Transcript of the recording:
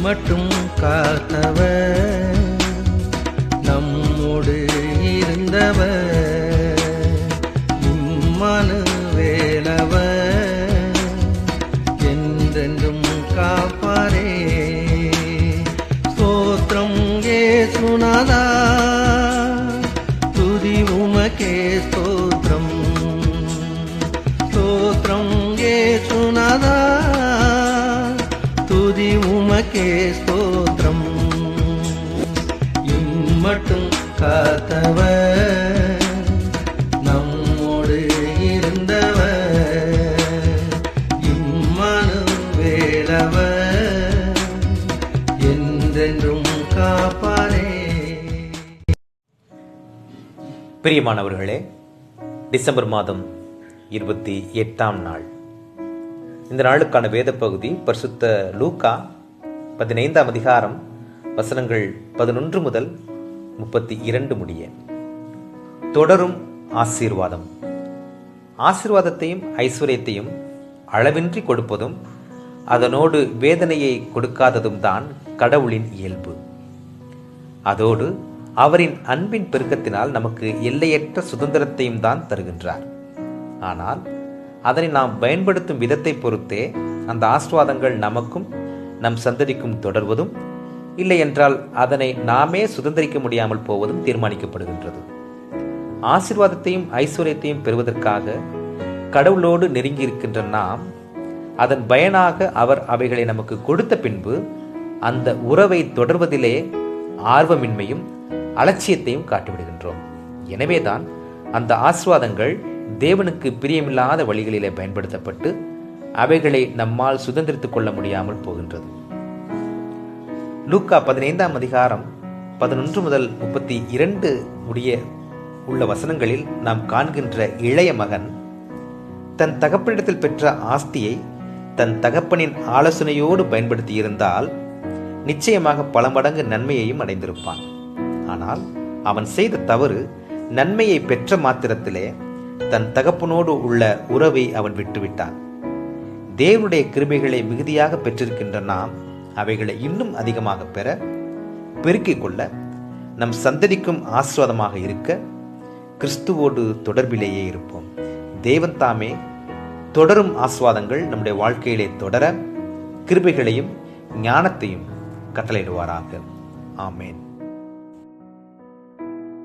மட்டும் காத்தவர். நம்மோடு இருந்தவர். இம்மனு வேலவர். என்றென்றும் காப்பாரே. ஸ்தோத்திரம் ஏ சுனாதா உமக்கே ஸ்தோத்திரம். இம்மட்டும் காத்தவ நம்மோடு இருந்தவ இம்மனு வேலவர் என்றென்றும் காப்பாரே. பிரியமானவர்களே டிசம்பர் மாதம் இருபத்தி எட்டாம் நாள். இந்த நாளுக்கான வேத பகுதி பரிசுத்த லூக்கா பதினைந்தாம் அதிகாரம் வசனங்கள் பதினொன்று முதல் முப்பத்தி இரண்டு முடிய. தொடரும் ஆசீர்வாதம். ஆசீர்வாதத்தையும் ஐஸ்வர்யத்தையும் அளவின்றி கொடுப்பதும் அதனோடு வேதனையை கொடுக்காததும் தான் கடவுளின் இயல்பு. அதோடு அவரின் அன்பின் பெருக்கத்தினால் நமக்கு எல்லையற்ற சுதந்திரத்தையும் தான் தருகின்றார். ஆனால் அதனை நாம் பயன்படுத்தும் விதத்தை பொறுத்தே அந்த ஆஸ்வாதங்கள் நமக்கும் நம் சந்ததிக்கும் தொடர்வதும் இல்லை என்றால் அதனை நாமே சுதந்திரிக்க முடியாமல் போவதும் தீர்மானிக்கப்படுகின்றது. ஆசிர்வாதத்தையும் ஐஸ்வர்யத்தையும் பெறுவதற்காக கடவுளோடு நெருங்கி இருக்கின்ற நாம் அதன் பயனாக அவர் அவைகளை நமக்கு கொடுத்த பின்பு அந்த உறவை தொடர்வதிலே ஆர்வமின்மையும் அலட்சியத்தையும் காட்டிவிடுகின்றோம். எனவேதான் அந்த ஆசிர்வாதங்கள் தேவனுக்கு பிரியமில்லாத வழிகளிலே பயன்படுத்தப்பட்டு அவைகளை நம்மால் சுதந்திரித்துக் கொள்ள முடியாமல் போகின்றது. லூக்கா பதினைந்தாம் அதிகாரம் பதினொன்று முதல் முப்பத்தி இரண்டு முடிய உள்ள வசனங்களில் நாம் காண்கின்ற இளைய மகன் தன் தகப்பனிடத்தில் பெற்ற ஆஸ்தியை தன் தகப்பனின் ஆலோசனையோடு பயன்படுத்தியிருந்தால் நிச்சயமாக பல மடங்கு நன்மையையும் அடைந்திருப்பான். ஆனால் அவன் செய்த தவறு நன்மையை பெற்ற மாத்திரத்திலே தன் தகப்பனோடு உள்ள உறவை அவன் விட்டுவிட்டான். தேவனுடைய கிருபைகளை மிகுதியாக பெற்றிருக்கின்ற நாம் அவைகளை இன்னும் அதிகமாக பெற பெருக்கிக் கொள்ள நம் சந்ததிக்கும் ஆஸ்வாதமாக இருக்க கிறிஸ்துவோடு தொடர்பிலேயே இருப்போம். தேவன் தாமே தொடரும் ஆஸ்வாதங்கள் நம்முடைய வாழ்க்கையிலே தொடர கிருபைகளையும் ஞானத்தையும் கட்டளையிடுவாராக. ஆமேன்.